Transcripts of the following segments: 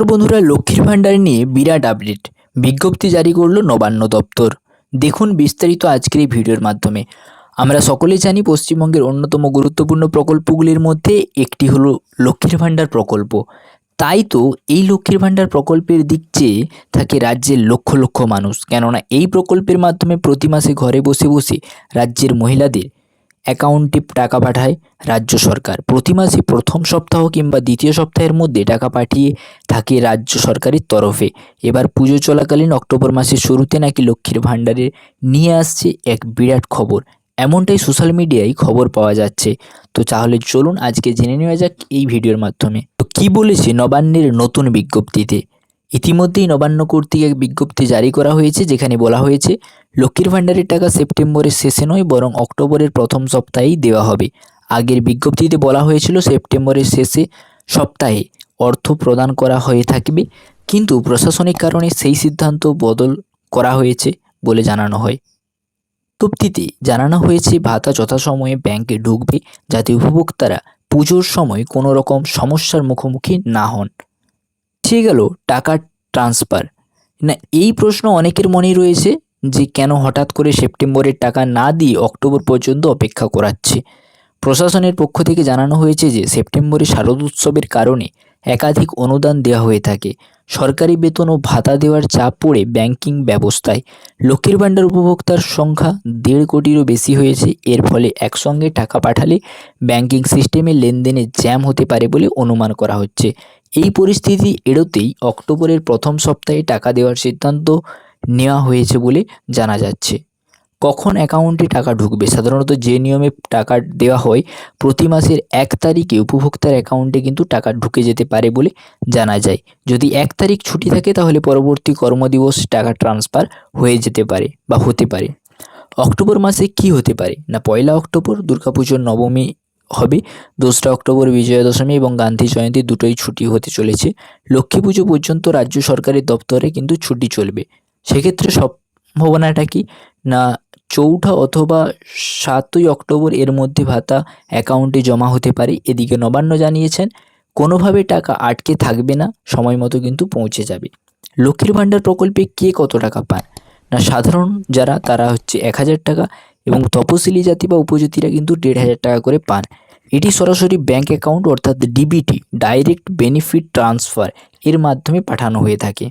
নমস্কার বন্ধুরা, লক্ষ্মীর ভাণ্ডার নিয়ে বিরাট আপডেট বিজ্ঞপ্তি জারি করল নবান্ন দপ্তর। দেখুন বিস্তারিত আজকের এই ভিডিওর মাধ্যমে। আমরা সকলেই জানি পশ্চিমবঙ্গের অন্যতম গুরুত্বপূর্ণ প্রকল্পগুলির মধ্যে একটি হলো লক্ষ্মীর ভাণ্ডার প্রকল্প। তাই তো এই লক্ষ্মীর ভাণ্ডার প্রকল্পের দিক চেয়ে থাকে রাজ্যের লক্ষ লক্ষ মানুষ। কেননা এই প্রকল্পের মাধ্যমে প্রতি মাসে ঘরে বসে বসে রাজ্যের মহিলাদের অ্যাকাউন্টে টাকা পাঠায় রাজ্য সরকার। প্রতি মাসে প্রথম সপ্তাহ কিংবা দ্বিতীয় সপ্তাহের মধ্যে টাকা পাঠিয়ে থাকে রাজ্য সরকারের তরফে। এবার পুজো চলাকালীন অক্টোবর মাসের শুরুতে নাকি লক্ষ্মীর ভাণ্ডারে নিয়ে আসছে এক বিরাট খবর। এমনটাই সোশ্যাল মিডিয়ায় খবর পাওয়া যাচ্ছে। তো তাহলে চলুন আজকে জেনে নেওয়া যাক এই ভিডিওর মাধ্যমে। তো কী বলেছে নবান্নের নতুন বিজ্ঞপ্তিতে? ইতিমধ্যেই নবান্ন কর্তৃক এক বিজ্ঞপ্তি জারি করা হয়েছে, যেখানে বলা হয়েছে, লক্ষ্মীর ভাণ্ডারের টাকা সেপ্টেম্বরের শেষে নয়, বরং অক্টোবরের প্রথম সপ্তাহেই দেওয়া হবে। আগের বিজ্ঞপ্তিতে বলা হয়েছিল, সেপ্টেম্বরের শেষে সপ্তাহে অর্থ প্রদান করা হয়ে থাকবে, কিন্তু প্রশাসনিক কারণে সেই সিদ্ধান্ত বদল করা হয়েছে বলে জানানো হয়। বিজ্ঞপ্তিতে জানানো হয়েছে, ভাতা যথাসময়ে ব্যাংকে ঢুকবে যাতে উপভোক্তারা পুজোর সময় কোনো রকম সমস্যার মুখোমুখি না হন। সে গেল টাকা ট্রান্সফার। না, এই প্রশ্ন অনেকের মনেই রয়েছে যে কেন হঠাৎ করে সেপ্টেম্বরের টাকা না দিয়ে অক্টোবর পর্যন্ত অপেক্ষা করাচ্ছে। প্রশাসনের পক্ষ থেকে জানানো হয়েছে যে সেপ্টেম্বরে শারদোৎসবের কারণে একাধিক অনুদান দেওয়া হয়ে থাকে। সরকারি বেতন ও ভাতা দেওয়ার চাপ পড়ে ব্যাংকিং ব্যবস্থায়। লক্ষ্মীর ভাণ্ডার উপভোক্তার সংখ্যা দেড় কোটিরও বেশি হয়েছে। এর ফলে একসঙ্গে টাকা পাঠালে ব্যাংকিং সিস্টেমে লেনদেনে জ্যাম হতে পারে বলে অনুমান করা হচ্ছে। এই পরিস্থিতি এড়োতেই অক্টোবরের প্রথম সপ্তাহে টাকা দেওয়ার সিদ্ধান্ত নেওয়া হয়েছে বলে জানা যাচ্ছে। কখন অ্যাকাউন্টে টাকা ঢুকবে? সাধারণত যে নিয়মে টাকা দেওয়া হয়, প্রতি মাসের এক তারিখে উপভোক্তার অ্যাকাউন্টে কিন্তু টাকা ঢুকে যেতে পারে বলে জানা যায়। যদি এক তারিখ ছুটি থাকে, তাহলে পরবর্তী কর্মদিবস টাকা ট্রান্সফার হয়ে যেতে পারে বা হতে পারে। অক্টোবর মাসে কি হতে পারে? না পয়লা অক্টোবর দুর্গাপুজোর নবমী হবে। দোসরা অক্টোবর বিজয়া দশমী এবং গান্ধী জয়ন্তী দুটোই ছুটি হতে চলেছে। লক্ষ্মী পুজো পর্যন্ত রাজ্য সরকারের দপ্তরে কিন্তু ছুটি চলবে। সেক্ষেত্রে সম্ভাবনাটা কি? না, চৌঠা অথবা সাতই অক্টোবর এর মধ্যে ভাতা অ্যাকাউন্টে জমা হতে পারে। এদিকে নবান্ন জানিয়েছেন, কোনোভাবে টাকা আটকে থাকবে না, সময় মতো কিন্তু পৌঁছে যাবে। লক্ষ্মীর ভাণ্ডার প্রকল্পে কে কত টাকা পান না, সাধারণ যারা, তারা হচ্ছে এক হাজার টাকা। এবং তপশিলি জাতি বা উপজাতিরা কিন্তু দেড় হাজার টাকা করে পান। এটি সরাসরি ব্যাংক অ্যাকাউন্ট অর্থাৎ ডিবিটি ডাইরেক্ট বেনিফিট ট্রান্সফার এর মাধ্যমে পাঠানো হয়ে থাকে।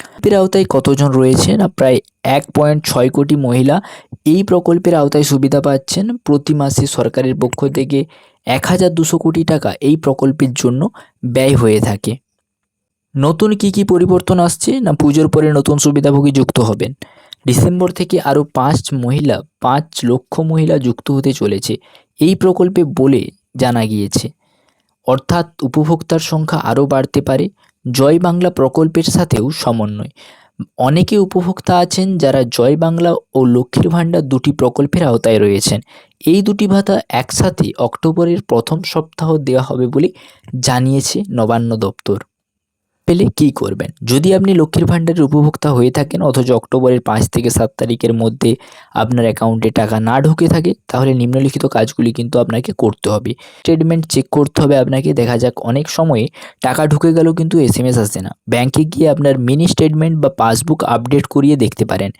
প্রকল্পের আওতায় কতজন রয়েছে না প্রায় এক পয়েন্ট ছয় কোটি মহিলা। এই প্রকল্পের আওতায় সুবিধা পাচ্ছেন প্রতি মাসে সরকারের পক্ষ থেকে এক হাজার দুশো কোটি টাকা এই প্রকল্পের জন্য ব্যয় হয়ে থাকে। নতুন কি কি পরিবর্তন আসছে? না পুজোর পরে নতুন সুবিধাভোগী যুক্ত হবেন? ডিসেম্বর থেকে আরও পাঁচ মহিলা, পাঁচ লক্ষ মহিলা যুক্ত হতে চলেছে, এই প্রকল্পে বলে জানা গিয়েছে। অর্থাৎ উপভোক্তার সংখ্যা আরও বাড়তে পারে, জয় বাংলা প্রকল্পের সাথেও সমন্বয়। অনেকে উপভোক্তা আছেন যারা জয় বাংলা ও লক্ষ্মীর ভাণ্ডার দুটি প্রকল্পের আওতায় রয়েছেন। এই দুটি ভাতা একসাথে অক্টোবরের প্রথম সপ্তাহ দেওয়া হবে বলে জানিয়েছে নবান্ন দপ্তর। পেলে কী করবেন? যদি আপনি লক্ষ্মীর ভাণ্ডারের উপভোক্তা হয়ে থাকেন, অথচ অক্টোবরের পাঁচ থেকে সাত তারিখের মধ্যে আপনার অ্যাকাউন্টে টাকা না ঢুকে থাকে, তাহলে নিম্নলিখিত কাজগুলি কিন্তু আপনাকে করতে হবে। স্টেটমেন্ট চেক করতে হবে আপনাকে, দেখা যাক অনেক সময়ে টাকা ঢুকে গেলেও কিন্তু এস এম এস আসে না। ব্যাংকে গিয়ে আপনার মিনি স্টেটমেন্ট বা পাসবুক আপডেট করিয়ে দেখতে পারেন।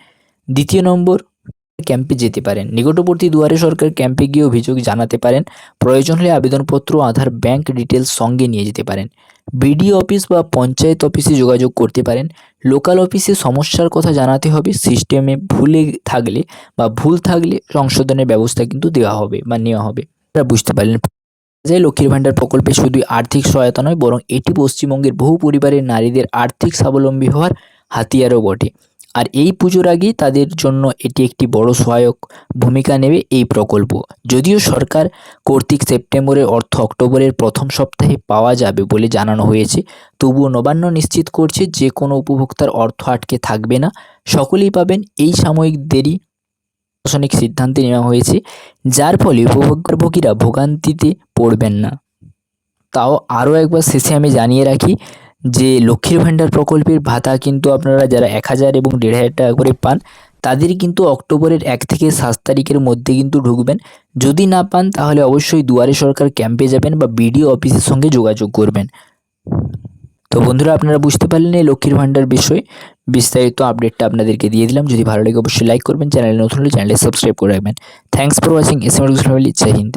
দ্বিতীয় নম্বর ক্যাম্পে যেতে পারেন। নিকটবর্তী দুয়ারে সরকার ক্যাম্পে গিয়ে অভিযোগ জানাতে পারেন, প্রয়োজন হলে আবেদনপত্র, আধার, ব্যাংক ডিটেলস সঙ্গে নিয়ে যেতে পারেন। বিডিও অফিস বা পঞ্চায়েত অফিসে যোগাযোগ করতে পারেন। লোকাল অফিসে সমস্যার কথা জানাতে হবে। সিস্টেমে ভুলে থাকলে বা ভুল থাকলে সংশোধনের ব্যবস্থা কিন্তু দেওয়া হবে বা নেওয়া হবে। আপনারা বুঝতে পারলেন। যে লক্ষ্মীর ভাণ্ডার প্রকল্পে শুধু আর্থিক সহায়তা নয়, বরং এটি পশ্চিমবঙ্গের বহু পরিবারের নারীদের আর্থিক স্বাবলম্বী হওয়ার হাতিয়ারও বটে। আর এই পুজোর আগেই তাদের জন্য এটি একটি বড় সহায়ক ভূমিকা নেবে এই প্রকল্প। যদিও সরকার কর্তৃক সেপ্টেম্বরের অর্থ অক্টোবরের প্রথম সপ্তাহে পাওয়া যাবে বলে জানানো হয়েছে, তবুও নবান্ন নিশ্চিত করছে যে কোনো উপভোক্তার অর্থ আটকে থাকবে না। সকলেই পাবেন এই সাময়িক দেরি প্রশাসনিক সিদ্ধান্তে নেওয়া হয়েছে, যার ফলে উপভোগীরা ভোগান্তিতে পড়বেন না। তাও আরও একবার শেষে আমি জানিয়ে রাখি যে লক্ষ্মীর ভাণ্ডার প্রকল্পের ভাতা কিন্তু আপনারা যারা এক হাজার এবং দেড় হাজার টাকা করে পান, তাদের কিন্তু অক্টোবরের এক থেকে সাত তারিখের মধ্যে কিন্তু ঢুকবেন। যদি না পান, তাহলে অবশ্যই দুয়ারে সরকার ক্যাম্পে যাবেন বা বিডিও অফিসের সঙ্গে যোগাযোগ করবেন। তো বন্ধুরা, আপনারা বুঝতে পারলেন এই লক্ষ্মীর ভাণ্ডার বিষয়ে। বিস্তারিত আপডেটটা আপনাদেরকে দিয়ে দিলাম। যদি ভালো লাগে, অবশ্যই লাইক করবেন। চ্যানেলে নতুন হলে চ্যানেলে সাবস্ক্রাইব করে রাখবেন। Thanks for watching S M family Jai Hind.